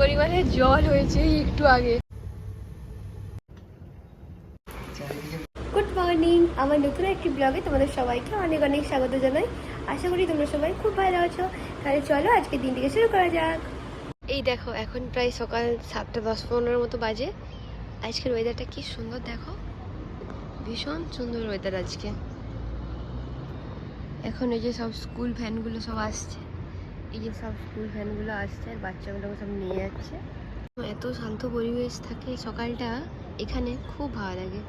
পরিমাণে জল হয়েছে একটু আগে। গুড মর্নিং আমার নতুন একটি ব্লগে তোমাদের সবাইকে অনেক অনেক স্বাগত জানাই। আশা করি তোমরা সবাই খুব ভালো আছো। তাহলে চলো আজকে দিনটিকে শুরু করা যাক। এই দেখো এখন প্রায় সকাল সাতটা দশ পনেরোর মতো বাজে। আজকের ওয়েদারটা কি সুন্দর দেখো। ভীষণ সুন্দর ওয়েদার আজকে। এখন এই যে সব স্কুল ভ্যানগুলো সব আসছে। এই যে সব স্কুল ভ্যানগুলো আসছে, আর বাচ্চাগুলোকে সব নিয়ে যাচ্ছে। এত শান্ত পরিবেশ থাকে, সকালটা এখানে খুব ভালো লাগে।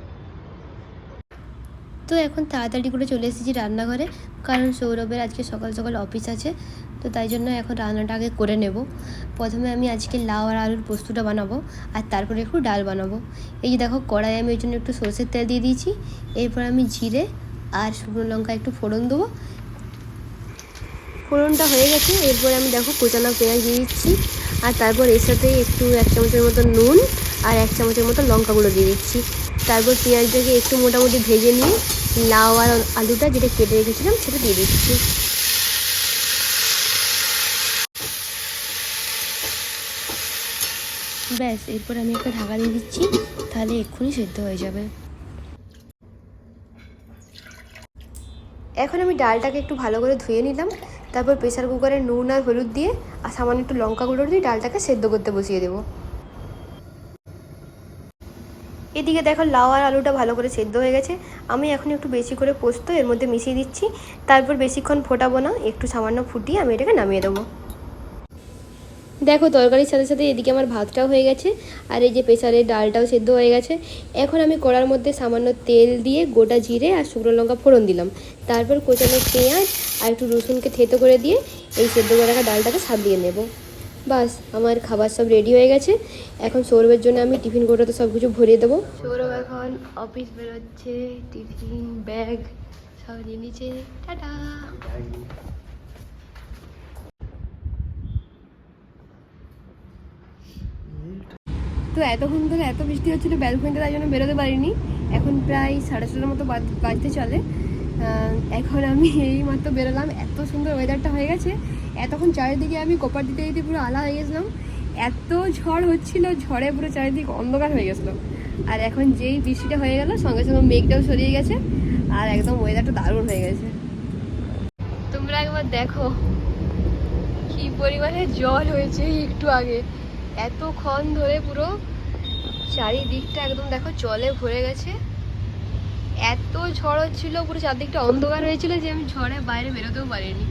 তো এখন তাড়াতাড়ি করে চলে এসেছি রান্নাঘরে, কারণ সৌরভের আজকে সকাল সকাল অফিস আছে, তো তাই জন্য এখন রান্নাটা আগে করে নেব। প্রথমে আমি আজকে লাউ আর আলুর পোস্তটা বানাবো, আর তারপরে একটু ডাল বানাবো। এই যে দেখো, কড়াই আমি ওই জন্য একটু সর্ষের তেল দিয়ে দিয়েছি, এরপর আমি জিরে আর শুকনো লঙ্কা একটু ফোড়ন দেবো ফোড়নটা হয়ে গেছে, এরপর আমি দেখো কোচানো পেঁয়াজ দিয়ে দিচ্ছি, আর তারপর এর সাথে একটু এক চামচের মতো নুন আর এক চামচের মতো লঙ্কা গুঁড়ো দিয়ে দিচ্ছি। তারপর পেঁয়াজটাকে একটু মোটামুটি ভেজে নিয়ে লাউ আর আলুটা যেটা কেটে রেখেছিলাম সেটা দিয়ে দিচ্ছি। ব্যাস, এরপর আমি একটা ঢাকা দিয়ে দিচ্ছি, তাহলে এক্ষুনি সেদ্ধ হয়ে যাবে। এখন আমি ডালটাকে একটু ভালো করে ধুয়ে নিলাম তারপর প্রেশার কুকারে নুন আর হলুদ দিয়ে আর সামান্য একটু লঙ্কা গুঁড়ো দিয়ে ডালটাকে সেদ্ধ করতে বসিয়ে দেবো। এদিকে দেখো লাউ আর আলুটা ভালো করে সেদ্ধ হয়ে গেছে। আমি এখন একটু বেশি করে পোস্ত এর মধ্যে মিশিয়ে দিচ্ছি। তারপর বেশিক্ষণ ফোটাবো না, একটু সামান্য ফুটিয়ে আমি এটাকে নামিয়ে দেবো। দেখো তরকারির সাথে সাথে এদিকে আমার ভাতটাও হয়ে গেছে আর এই যে প্রেসারের ডালটাও সেদ্ধ হয়ে গেছে। এখন আমি কড়ার মধ্যে সামান্য তেল দিয়ে গোটা জিরে আর শুকনো লঙ্কা ফোড়ন দিলাম। তারপর কোচানো পেঁয়াজ আর একটু রসুনকে থেতো করে দিয়ে এই সেদ্ধ করে রাখা ডালটাকে সাজিয়ে নেব। বাস আমার খাবার সব রেডি হয়ে গেছে। এখন সৌরভের জন্য আমি টিফিন কোটাতে সব কিছু ভরিয়ে দেবো। সৌরভ এখন অফিস বেরোচ্ছে টিফিন ব্যাগ সব নিয়ে নিচে টাটা! তো এতক্ষণ ধরে এত বৃষ্টি হচ্ছিল ব্যালকনিতে তাই জন্য বেরোতে পারিনি। এখন প্রায় সাড়ে ছটার মতো বাজ- বাজতে চলে। এখন আমি এই মাত্র বেরোলাম। এত সুন্দর ওয়েদারটা হয়ে গেছে। এতক্ষণ চারিদিকে আমি কোপার দিতে দিতে পুরো আলা হয়ে গেছিলাম। এত ঝড় হচ্ছিল, ঝড়ে পুরো চারিদিক অন্ধকার হয়ে গেছিল। আর এখন যেই বৃষ্টিটা হয়ে গেল, সঙ্গে সঙ্গে মেঘটাও সরিয়ে গেছে। আর একদম ওয়েদারটা দারুণ হয়ে গেছে। তোমরা একবার দেখো কি পরিমাণে জল হয়েছে একটু আগে। এতক্ষণ ধরে পুরো চারিদিকটা একদম দেখো জলে ভরে গেছে। এত ঝড় হচ্ছিল, পুরো চারদিকটা অন্ধকার হয়েছিল যে আমি ঝড়ে বাইরে বেরোতেও পারিনি।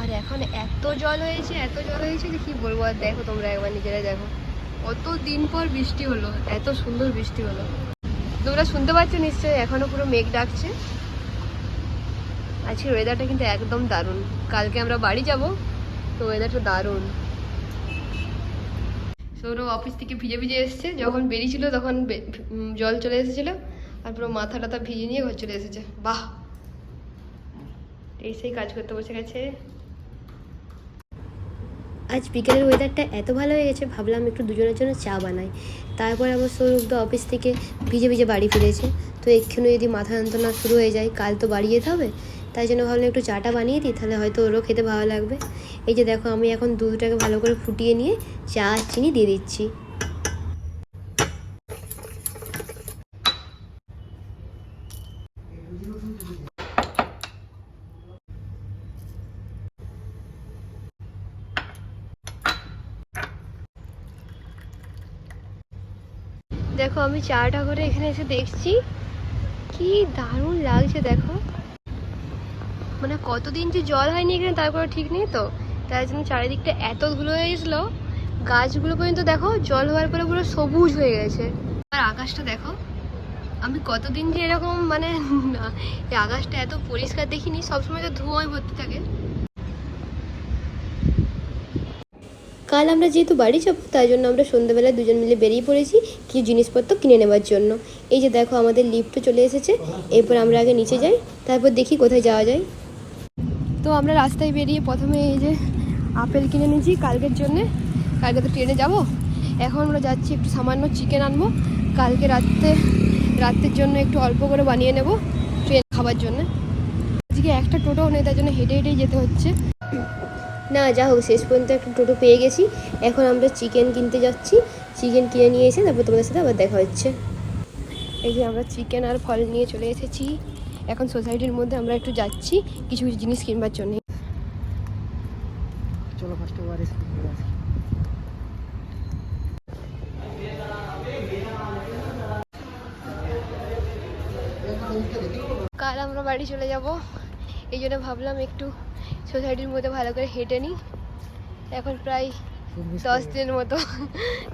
আর এখন এত জল হয়েছে, এত জল হয়েছে যে কি বলব? আর দেখো তোমরা একবার নিজেরা দেখো। কত দিন পর বৃষ্টি হলো, এত সুন্দর বৃষ্টি হলো। তোমরা শুনতে পাচ্ছ নিশ্চয়ই, এখনও পুরো মেঘ ডাকছে। আজকের ওয়েদারটা কিন্তু একদম দারুণ। কালকে আমরা বাড়ি যাব, তো ওয়েদারটা দারুণ। সৌরভ অফিস থেকে ভিজে ভিজে এসেছে। যখন বেরিয়েছিল তখন জল চলে এসেছিল। আর পুরো মাথা টাথা ভিজে নিয়ে ঘর চলে এসেছে। বাহ! এই সেই কাজ করতে বসে গেছে। আজ বিকেলের ওয়েদারটা এত ভালো হয়ে গেছে, ভাবলাম একটু দুজনের জন্য চা বানাই। তারপর আবার সৌরভ তো অফিস থেকে ভিজে ভিজে বাড়ি ফিরেছে। তো এক্ষুনি যদি মাথা যন্ত্রণা শুরু হয়ে যায়, কাল তো বাড়ি যেতে হবে? তাই জন্য ভাবলাম একটু চাটা বানিয়ে দিই, তাহলে হয়তো ওরও খেতে ভালো লাগবে। এই যে দেখো, আমি এখন দুধটাকে ভালো করে ফুটিয়ে নিয়ে চা চিনি দিয়ে দিচ্ছি। দেখো, আমি চাটা করে এখানে এসে দেখছি, কি দারুণ লাগছে, দেখো। মানে কতদিন যে জল হয়নি এখানে, তারপরে ঠিক নেই তো। তাই জন্য চারিদিকটা এত ধুলো হয়ে গেছিল, গাছগুলো পর্যন্ত দেখো, জল হওয়ার পরে পুরো সবুজ হয়ে গেছে। আর আকাশটা দেখো, আমি কতদিন যে এরকম মানে এই আকাশটা এত পরিষ্কার দেখিনি, সবসময় তো ধোঁয়ায় ভর্তি থাকে। কাল আমরা যেহেতু বাড়ি যাব, তাই জন্য আমরা সন্ধ্যাবেলায় দুজন মিলে বেরিয়ে পড়েছি কিছু জিনিসপত্র কিনে নেবার জন্য। এই যে দেখো আমাদের লিফটও চলে এসেছে, এরপর আমরা আগে নিচে যাই, তারপর দেখি কোথায় যাওয়া যায়। তো আমরা রাস্তায় বেরিয়ে প্রথমে এই যে আপেল কিনে নিয়েছি কালকের জন্যে। কালকে তো ট্রেনে যাব। এখন আমরা যাচ্ছি একটু সামান্য চিকেন আনব। কালকে রাত্রে, রাত্রের জন্য একটু অল্প করে বানিয়ে নেব ট্রেন খাবার জন্য। আজকে একটা টোটোও নেই, তার জন্য হেঁটে হেঁটেই যেতে হচ্ছে। না, যা হোক, শেষ পর্যন্ত একটা টোটো পেয়ে গেছি। এখন আমরা চিকেন কিনতে যাচ্ছি। চিকেন কিনে নিয়ে এসে তারপর তোমাদের সাথে আবার দেখা হচ্ছে। এই যে আমরা চিকেন আর ফল নিয়ে চলে এসেছি। এখন সোসাইটির মধ্যে আমরা একটু যাচ্ছি কিছু কিছু জিনিস কিনবার জন্যে। চলো ফার্স্ট কাল আমরা বাড়ি চলে যাব। এই জন্য ভাবলাম একটু সোসাইটির মধ্যে ভালো করে হেঁটে নিই। এখন প্রায় দশ দিনের মতো।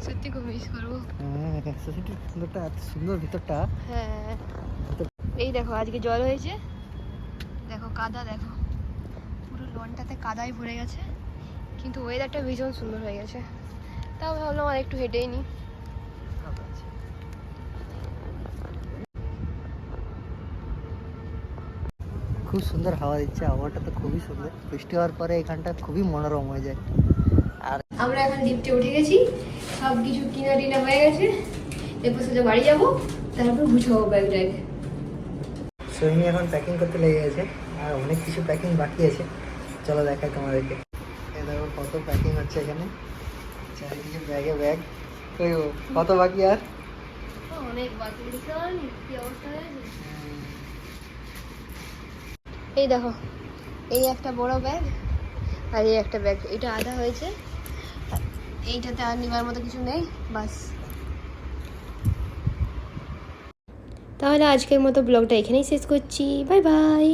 সত্যি খুব মিস করব। হ্যাঁ সোসাইটির সুন্দরটা এত সুন্দর ভিতরটা। হ্যাঁ। এই দেখো আজকে জল হয়েছে। দেখো কাদা দেখো। পুরো লনটাতে কাদায় ভরে গেছে। কিন্তু ওয়েদারটা ভীষণ সুন্দর হয়ে গেছে। তাও ভাবলাম আর একটু হেঁটেই নিই খুব সুন্দর হাওয়া দিচ্ছে হাওয়াটা তো খুবই সুন্দর। বৃষ্টি হওয়ার পরে এখানটা খুবই মনোরম হয়ে যায়। আর আমরা এখন লিফটে উঠে গেছি। সব কিছু কিনা টিনা হয়ে গেছে। এরপর সোজা বাড়ি যাব। তারপর গুছাবো ব্যাগ ট্যাগ সোহিনী এখন প্যাকিং করতে লেগে গেছে আর অনেক কিছু প্যাকিং বাকি আছে। চলো দেখাই তোমাদেরকে। এই দেখো কত প্যাকিং হচ্ছে এখানে। চারিদিকে ব্যাগে ব্যাগ কত বাকি আর? অনেক বাকি। কি অবস্থা এই দেখো এই একটা বড় ব্যাগ আর এই একটা ব্যাগ এটা আধা হয়েছে। এইটাতে আর নেবার মতো কিছু নেই বাস। তাহলে আজকের মতো ব্লগটা এখানেই শেষ করছি। Bye bye.